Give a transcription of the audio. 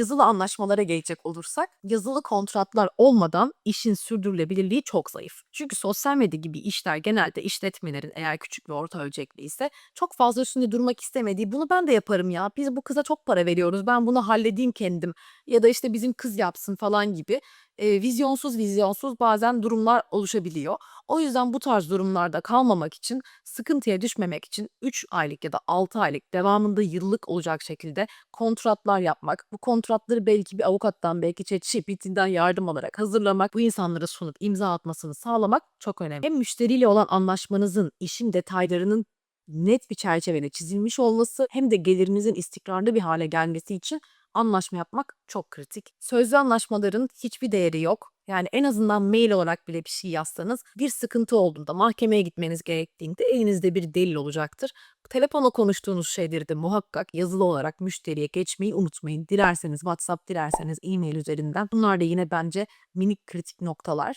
Yazılı anlaşmalara gelecek olursak, yazılı kontratlar olmadan işin sürdürülebilirliği çok zayıf. Çünkü sosyal medya gibi işler genelde işletmelerin eğer küçük ve orta ölçekli ise çok fazla üstünde durmak istemediği bunu ben de yaparım ya biz bu kıza çok para veriyoruz ben bunu halledeyim kendim ya da işte bizim kız yapsın falan gibi e, vizyonsuz vizyonsuz bazen durumlar oluşabiliyor. O yüzden bu tarz durumlarda kalmamak için sıkıntıya düşmemek için 3 aylık ya da 6 aylık devamında yıllık olacak şekilde kontratlar yapmak, bu kontratları belki bir avukattan, belki ChatGPT'den yardım alarak hazırlamak, bu insanlara sunup imza atmasını sağlamak çok önemli. Hem müşteriyle olan anlaşmanızın, işin detaylarının net bir çerçevede çizilmiş olması hem de gelirinizin istikrarlı bir hale gelmesi için anlaşma yapmak çok kritik. Sözlü anlaşmaların hiçbir değeri yok. Yani en azından mail olarak bile bir şey yazsanız bir sıkıntı olduğunda mahkemeye gitmeniz gerektiğinde elinizde bir delil olacaktır. Telefonla konuştuğunuz şeyleri de muhakkak yazılı olarak müşteriye geçmeyi unutmayın. Dilerseniz WhatsApp, dilerseniz e-mail üzerinden. Bunlar da yine bence minik kritik noktalar.